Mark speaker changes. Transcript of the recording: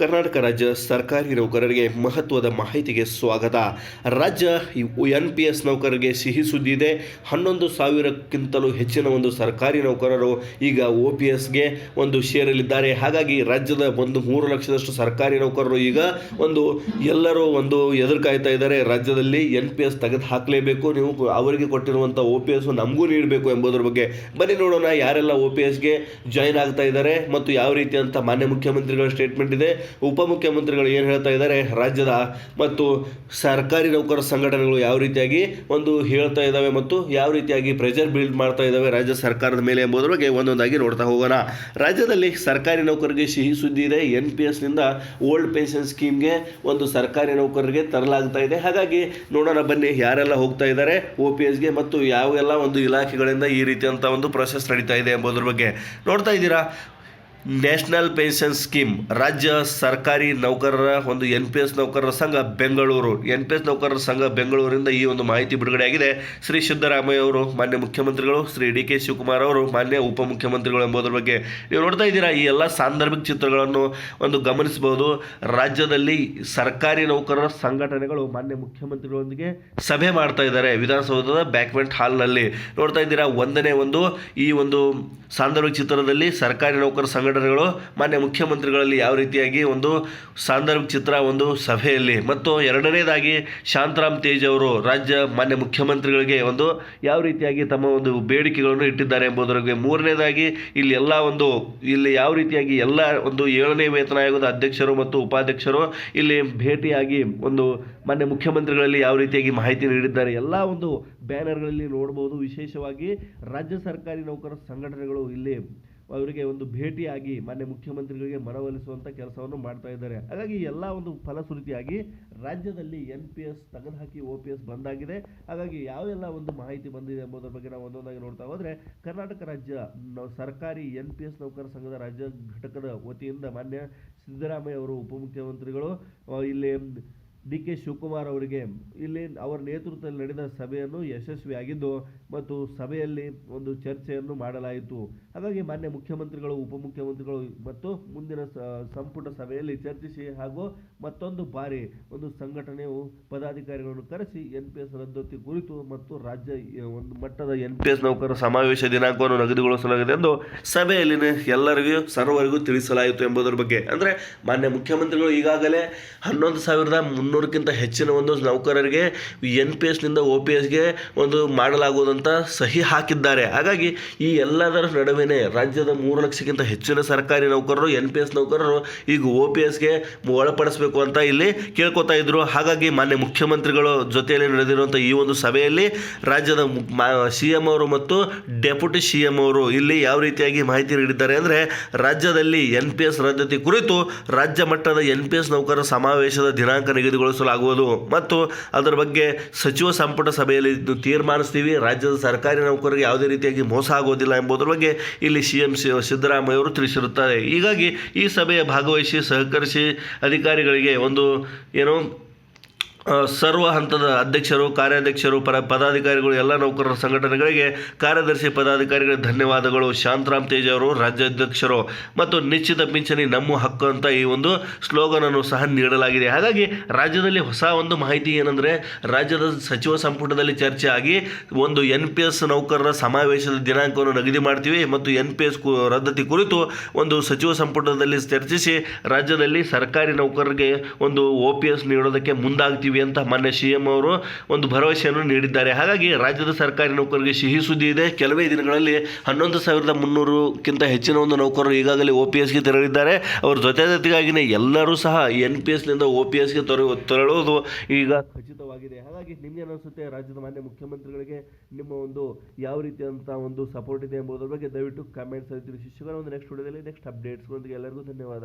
Speaker 1: ಕರ್ನಾಟಕ ರಾಜ್ಯ ಸರ್ಕಾರಿ ನೌಕರರಿಗೆ ಮಹತ್ವದ ಮಾಹಿತಿಗೆ ಸ್ವಾಗತ. ರಾಜ್ಯ ಎನ್ ಪಿ ಎಸ್ ನೌಕರರಿಗೆ ಸಿಹಿ ಸುದ್ದಿ ಇದೆ. ಹನ್ನೊಂದು ಸಾವಿರಕ್ಕಿಂತಲೂ ಹೆಚ್ಚಿನ ಒಂದು ಸರ್ಕಾರಿ ನೌಕರರು ಈಗ ಒ ಪಿ ಎಸ್ಗೆ ಒಂದು ಸೇರಲಿದ್ದಾರೆ ಹಾಗಾಗಿ ರಾಜ್ಯದ ಒಂದು ಮೂರು ಲಕ್ಷದಷ್ಟು ಸರ್ಕಾರಿ ನೌಕರರು ಈಗ ಒಂದು ಎಲ್ಲರೂ ಒಂದು ಎದುರುಕಾಯ್ತಾ ಇದ್ದಾರೆ. ರಾಜ್ಯದಲ್ಲಿ ಎನ್ ಪಿ ಎಸ್ ತೆಗೆದು ಹಾಕಲೇಬೇಕು ನೀವು ಅವರಿಗೆ ಕೊಟ್ಟಿರುವಂಥ ಒ ಪಿ ಎಸ್ ನಮಗೂ ನೀಡಬೇಕು ಎಂಬುದರ ಬಗ್ಗೆ. ಬನ್ನಿ ನೋಡೋಣ ಯಾರೆಲ್ಲ ಒ ಪಿ ಎಸ್ಗೆ ಜಾಯಿನ್ ಆಗ್ತಾ ಇದ್ದಾರೆ ಮತ್ತು ಯಾವ ರೀತಿ ಅಂತ ಮಾನ್ಯ ಮುಖ್ಯಮಂತ್ರಿಗಳ ಸ್ಟೇಟ್ಮೆಂಟ್ ಇದೆ. ಉಪಮುಖ್ಯಮಂತ್ರಿಗಳು ಏನು ಹೇಳ್ತಾ ಇದ್ದಾರೆ? ರಾಜ್ಯದ ಮತ್ತು ಸರ್ಕಾರಿ ನೌಕರ ಸಂಘಟನೆಗಳು ಯಾವ ರೀತಿಯಾಗಿ ಒಂದು ಹೇಳ್ತಾ ಇದ್ದಾವೆ ಮತ್ತು ಯಾವ ರೀತಿಯಾಗಿ ಪ್ರೆಷರ್ ಬಿಲ್ಡ್ ಮಾಡ್ತಾ ಇದ್ದಾವೆ ರಾಜ್ಯ ಸರ್ಕಾರದ ಮೇಲೆ ಎಂಬುದರ ಬಗ್ಗೆ ಒಂದೊಂದಾಗಿ ನೋಡ್ತಾ ಹೋಗೋಣ. ರಾಜ್ಯದಲ್ಲಿ ಸರ್ಕಾರಿ ನೌಕರರಿಗೆ ಸಿಹಿ ಸುದ್ದಿ ಇದೆ. ಎನ್ ಪಿ ಎಸ್ನಿಂದ ಓಲ್ಡ್ ಪೆನ್ಷನ್ ಸ್ಕೀಮ್ಗೆ ಒಂದು ಸರ್ಕಾರಿ ನೌಕರರಿಗೆ ತರಲಾಗ್ತಾ ಇದೆ. ಹಾಗಾಗಿ ನೋಡೋಣ ಬನ್ನಿ, ಯಾರೆಲ್ಲ ಹೋಗ್ತಾ ಇದ್ದಾರೆ ಒ ಪಿ ಎಸ್ಗೆ ಮತ್ತು ಯಾವೆಲ್ಲ ಒಂದು ಇಲಾಖೆಗಳಿಂದ ಈ ರೀತಿಯಂಥ ಒಂದು ಪ್ರೊಸೆಸ್ ನಡೀತಾ ಇದೆ ಎಂಬುದರ ಬಗ್ಗೆ ನೋಡ್ತಾ ಇದ್ದೀರಾ? ನ್ಯಾಷನಲ್ ಪೆನ್ಷನ್ ಸ್ಕೀಮ್ ರಾಜ್ಯ ಸರ್ಕಾರಿ ನೌಕರರ ಒಂದು ಎನ್ ಪಿ ಎಸ್ ನೌಕರರ ಸಂಘ ಬೆಂಗಳೂರು. ಎನ್ ಪಿ ಎಸ್ ನೌಕರರ ಸಂಘ ಬೆಂಗಳೂರಿಂದ ಈ ಒಂದು ಮಾಹಿತಿ ಬಿಡುಗಡೆಯಾಗಿದೆ ಶ್ರೀ ಸಿದ್ದರಾಮಯ್ಯ ಅವರು, ಮಾನ್ಯ ಮುಖ್ಯಮಂತ್ರಿಗಳು, ಶ್ರೀ ಡಿ ಕೆ ಶಿವಕುಮಾರ್ ಅವರು, ಮಾನ್ಯ ಉಪಮುಖ್ಯಮಂತ್ರಿಗಳು ಎಂಬುದರ ಬಗ್ಗೆ ನೀವು ನೋಡ್ತಾ ಇದ್ದೀರಾ, ಈ ಎಲ್ಲ ಸಾಂದರ್ಭಿಕ ಚಿತ್ರಗಳನ್ನು ಒಂದು ಗಮನಿಸಬಹುದು. ರಾಜ್ಯದಲ್ಲಿ ಸರ್ಕಾರಿ ನೌಕರರ ಸಂಘಟನೆಗಳು ಮಾನ್ಯ ಮುಖ್ಯಮಂತ್ರಿಗಳೊಂದಿಗೆ ಸಭೆ ಮಾಡ್ತಾ ಇದ್ದಾರೆ. ವಿಧಾನಸೌಧದ ಬ್ಯಾಕ್ಮೆಂಟ್ ಹಾಲ್ನಲ್ಲಿ ನೋಡ್ತಾ ಇದ್ದೀರಾ, ಒಂದನೇ ಒಂದು ಈ ಒಂದು ಸಾಂದರ್ಭಿಕ ಚಿತ್ರದಲ್ಲಿ ಸರ್ಕಾರಿ ನೌಕರ ಸಂಘಟನೆಗಳು ಮಾನ್ಯ ಮುಖ್ಯಮಂತ್ರಿಗಳಲ್ಲಿ ಯಾವ ರೀತಿಯಾಗಿ ಒಂದು ಸಾಂದರ್ಭಿಕ ಚಿತ್ರ, ಒಂದು ಸಭೆಯಲ್ಲಿ ಮತ್ತು ಎರಡನೇದಾಗಿ ಶಾಂತರಾಮ್ ತೇಜ್ ಅವರು ರಾಜ್ಯ ಮಾನ್ಯ ಮುಖ್ಯಮಂತ್ರಿಗಳಿಗೆ ಒಂದು ಯಾವ ರೀತಿಯಾಗಿ ತಮ್ಮ ಒಂದು ಬೇಡಿಕೆಗಳನ್ನು ಇಟ್ಟಿದ್ದಾರೆ ಎಂಬುದರ ಬಗ್ಗೆ ಮೂರನೇದಾಗಿ ಇಲ್ಲಿ ಎಲ್ಲ ಒಂದು, ಇಲ್ಲಿ ಯಾವ ರೀತಿಯಾಗಿ ಎಲ್ಲ ಒಂದು ಏಳನೇ ವೇತನ ಆಯೋಗದ ಅಧ್ಯಕ್ಷರು ಮತ್ತು ಉಪಾಧ್ಯಕ್ಷರು ಇಲ್ಲಿ ಭೇಟಿಯಾಗಿ ಒಂದು ಮಾನ್ಯ ಮುಖ್ಯಮಂತ್ರಿಗಳಲ್ಲಿ ಯಾವ ರೀತಿಯಾಗಿ ಮಾಹಿತಿ ನೀಡಿದ್ದಾರೆ, ಎಲ್ಲ ಒಂದು ಬ್ಯಾನರ್ಗಳಲ್ಲಿ ನೋಡಬಹುದು ವಿಶೇಷವಾಗಿ ರಾಜ್ಯ ಸರ್ಕಾರಿ ನೌಕರ ಸಂಘಟನೆಗಳು ಇಲ್ಲಿ ಅವರಿಗೆ ಒಂದು ಭೇಟಿಯಾಗಿ ಮಾನ್ಯ ಮುಖ್ಯಮಂತ್ರಿಗಳಿಗೆ ಮನವೊಲಿಸುವಂಥ ಕೆಲಸವನ್ನು ಮಾಡ್ತಾ ಇದ್ದಾರೆ. ಹಾಗಾಗಿ ಎಲ್ಲ ಒಂದು ಫಲಶ್ರುತಿಯಾಗಿ ರಾಜ್ಯದಲ್ಲಿ ಎನ್ ಪಿ ಎಸ್ ತೆಗೆದುಹಾಕಿ ಒ ಪಿ ಎಸ್ ಬಂದಾಗಿದೆ. ಹಾಗಾಗಿ ಯಾವೆಲ್ಲ ಒಂದು ಮಾಹಿತಿ ಬಂದಿದೆ ಎಂಬುದರ ಬಗ್ಗೆ ನಾವು ಒಂದೊಂದಾಗಿ ನೋಡ್ತಾ ಹೋದರೆ, ಕರ್ನಾಟಕ ರಾಜ್ಯ ಸರ್ಕಾರಿ ಎನ್ ಪಿ ಎಸ್ ನೌಕರ ಸಂಘದ ರಾಜ್ಯ ಘಟಕದ ವತಿಯಿಂದ ಮಾನ್ಯ ಸಿದ್ದರಾಮಯ್ಯ ಅವರು ಉಪಮುಖ್ಯಮಂತ್ರಿಗಳು ಇಲ್ಲಿ ಡಿ ಕೆ ಶಿವಕುಮಾರ್ ಅವರಿಗೆ ಇಲ್ಲಿ ಅವರ ನೇತೃತ್ವದಲ್ಲಿ ನಡೆದ ಸಭೆಯನ್ನು ಯಶಸ್ವಿಯಾಗಿದ್ದು ಮತ್ತು ಸಭೆಯಲ್ಲಿ ಒಂದು ಚರ್ಚೆಯನ್ನು ಮಾಡಲಾಯಿತು. ಹಾಗಾಗಿ ಮಾನ್ಯ ಮುಖ್ಯಮಂತ್ರಿಗಳು, ಉಪಮುಖ್ಯಮಂತ್ರಿಗಳು ಮತ್ತು ಮುಂದಿನ ಸಂಪುಟ ಸಭೆಯಲ್ಲಿ ಚರ್ಚಿಸಿ ಹಾಗೂ ಮತ್ತೊಂದು ಬಾರಿ ಒಂದು ಸಂಘಟನೆಯು ಪದಾಧಿಕಾರಿಗಳನ್ನು ಕರೆಸಿ ಎನ್ ಪಿ ಎಸ್ ರದ್ದತಿ ಕುರಿತು ಮತ್ತು ರಾಜ್ಯ ಒಂದು ಮಟ್ಟದ ಎನ್ ಪಿ ಎಸ್ ನೌಕರರ ಸಮಾವೇಶ ದಿನಾಂಕವನ್ನು ನಗದುಗೊಳಿಸಲಾಗಿದೆ ಎಂದು ಸಭೆಯಲ್ಲಿ ಎಲ್ಲರಿಗೂ, ಸರ್ವರಿಗೂ ತಿಳಿಸಲಾಯಿತು ಎಂಬುದರ ಬಗ್ಗೆ. ಅಂದರೆ ಮಾನ್ಯ ಮುಖ್ಯಮಂತ್ರಿಗಳು ಈಗಾಗಲೇ ಹನ್ನೊಂದು ಸಾವಿರದ ಮುನ್ನೂರಕ್ಕಿಂತ ಹೆಚ್ಚಿನ ಒಂದು ನೌಕರರಿಗೆ ಎನ್ ಪಿ ಎಸ್ನಿಂದ ಒ ಪಿ ಎಸ್ಗೆ ಒಂದು ಮಾಡಲಾಗುವುದಂತ ಸಹಿ ಹಾಕಿದ್ದಾರೆ. ಹಾಗಾಗಿ ಈ ಎಲ್ಲದರ ನಡುವೆ ರಾಜ್ಯದ ಮೂರು ಲಕ್ಷಕ್ಕಿಂತ ಹೆಚ್ಚಿನ ಸರ್ಕಾರಿ ನೌಕರರು ಎನ್ ಪಿ ಎಸ್ ನೌಕರರು ಈಗ ಒ ಪಿ ಎಸ್ಗೆ ಒಳಪಡಿಸಬೇಕು ಅಂತ ಇಲ್ಲಿ ಕೇಳ್ಕೊತಾ ಇದ್ರು. ಹಾಗಾಗಿ ಮಾನ್ಯ ಮುಖ್ಯಮಂತ್ರಿಗಳು ಜೊತೆಯಲ್ಲಿ ನಡೆದಿರುವಂಥ ಈ ಒಂದು ಸಭೆಯಲ್ಲಿ ರಾಜ್ಯದ ಸಿ ಎಂ ಅವರು ಮತ್ತು ಡೆಪ್ಯೂಟಿ ಸಿ ಎಂ ಅವರು ಇಲ್ಲಿ ಯಾವ ರೀತಿಯಾಗಿ ಮಾಹಿತಿ ನೀಡಿದ್ದಾರೆ ಅಂದರೆ ರಾಜ್ಯದಲ್ಲಿ ಎನ್ ಪಿ ಎಸ್ ರದ್ದತಿ ಕುರಿತು ರಾಜ್ಯ ಮಟ್ಟದ ಎನ್ ಪಿ ಎಸ್ ನೌಕರರ ಸಮಾವೇಶದ ದಿನಾಂಕ ನಿಗದಿಗೊಳಿಸಲಾಗುವುದು. ಮತ್ತು ಅದರ ಬಗ್ಗೆ ಸಚಿವ ಸಂಪುಟ ಸಭೆಯಲ್ಲಿ ತೀರ್ಮಾನಿಸ್ತೀವಿ. ರಾಜ್ಯದ ಸರ್ಕಾರಿ ನೌಕರರಿಗೆ ಯಾವುದೇ ರೀತಿಯಾಗಿ ಮೋಸ ಆಗೋದಿಲ್ಲ ಎಂಬುದರ ಬಗ್ಗೆ ಇಲ್ಲಿ ಸಿ ಎಂ ಸಿದ್ದರಾಮಯ್ಯ ಅವರು ತಿಳಿಸಿರುತ್ತಾರೆ. ಹೀಗಾಗಿ ಈ ಸಭೆಯ ಭಾಗವಹಿಸಿ, ಸಹಕರಿಸಿ ಅಧಿಕಾರಿಗಳಿಗೆ ಒಂದು ಏನು ಸರ್ವ ಹಂತದ ಅಧ್ಯಕ್ಷರು, ಕಾರ್ಯಾಧ್ಯಕ್ಷರು, ಪರ ಪದಾಧಿಕಾರಿಗಳು, ಎಲ್ಲ ನೌಕರರ ಸಂಘಟನೆಗಳಿಗೆ ಕಾರ್ಯದರ್ಶಿ ಪದಾಧಿಕಾರಿಗಳಿಗೆ ಧನ್ಯವಾದಗಳು. ಶಾಂತರಾಮ್ ತೇಜ್ ಅವರು ರಾಜ್ಯಾಧ್ಯಕ್ಷರು. ಮತ್ತು ನಿಶ್ಚಿತ ಪಿಂಚಣಿ ನಮ್ಮ ಹಕ್ಕು ಅಂತ ಈ ಒಂದು ಸ್ಲೋಗನನ್ನು ಸಹ ನೀಡಲಾಗಿದೆ. ಹಾಗಾಗಿ ರಾಜ್ಯದಲ್ಲಿ ಹೊಸ ಒಂದು ಮಾಹಿತಿ ಏನಂದರೆ, ರಾಜ್ಯದ ಸಚಿವ ಸಂಪುಟದಲ್ಲಿ ಚರ್ಚೆ ಆಗಿ ಒಂದು ಎನ್ ಪಿ ಎಸ್ ನೌಕರರ ಸಮಾವೇಶದ ದಿನಾಂಕವನ್ನು ನಿಗದಿ ಮಾಡ್ತೀವಿ. ಮತ್ತು ಎನ್ ಪಿ ಎಸ್ ರದ್ದತಿ ಕುರಿತು ಒಂದು ಸಚಿವ ಸಂಪುಟದಲ್ಲಿ ಚರ್ಚಿಸಿ, ರಾಜ್ಯದಲ್ಲಿ ಸರ್ಕಾರಿ ನೌಕರರಿಗೆ ಒಂದು ಒ ಪಿ ಎಸ್ ನೀಡೋದಕ್ಕೆ ಮುಂದಾಗ್ತೀವಿ ಅಂತ ಮಾನ್ಯ ಸಿ ಎಂ ಅವರು ಒಂದು ಭರವಸೆಯನ್ನು ನೀಡಿದ್ದಾರೆ. ಹಾಗಾಗಿ ರಾಜ್ಯದ ಸರ್ಕಾರಿ ನೌಕರರಿಗೆ ಸಿಹಿ ಸುದ್ದಿ ಇದೆ. ಕೆಲವೇ ದಿನಗಳಲ್ಲಿ ಹನ್ನೊಂದು ಸಾವಿರದ ಮುನ್ನೂರಕ್ಕಿಂತ ಹೆಚ್ಚಿನ ಒಂದು ನೌಕರರು ಈಗಾಗಲೇ ಒ ಪಿ ಎಸ್ಗೆ ತೆರಳಿದ್ದಾರೆ. ಅವರ ಜೊತೆ ಜೊತೆಗಾಗಿನೇ ಎಲ್ಲರೂ ಸಹ ಎನ್ ಪಿ ಎಸ್ನಿಂದ ಒ ಪಿ ಎಸ್ಗೆ ತೊರೆ, ತೆರಳುವುದು ಈಗ ಖಚಿತವಾಗಿದೆ. ಹಾಗಾಗಿ ನಿಮ್ಗೆ ಅನಿಸುತ್ತೆ ರಾಜ್ಯದ ಮಾನ್ಯ ಮುಖ್ಯಮಂತ್ರಿಗಳಿಗೆ ನಿಮ್ಮ ಒಂದು ಯಾವ ರೀತಿಯಾದಂಥ ಒಂದು ಸಪೋರ್ಟ್ ಇದೆ ಎಂಬುದರ ಬಗ್ಗೆ ದಯವಿಟ್ಟು ಕಮೆಂಟ್ಸ್ ತಿಳಿಸಿ ಶಿವರ ಒಂದು ನೆಕ್ಸ್ಟ್ ವಿಡಿಯೋದಲ್ಲಿ ನೆಕ್ಸ್ಟ್ ಅಪ್ಡೇಟ್ಸ್ಗಳೊಂದಿಗೆ ಎಲ್ಲರಿಗೂ ಧನ್ಯವಾದ.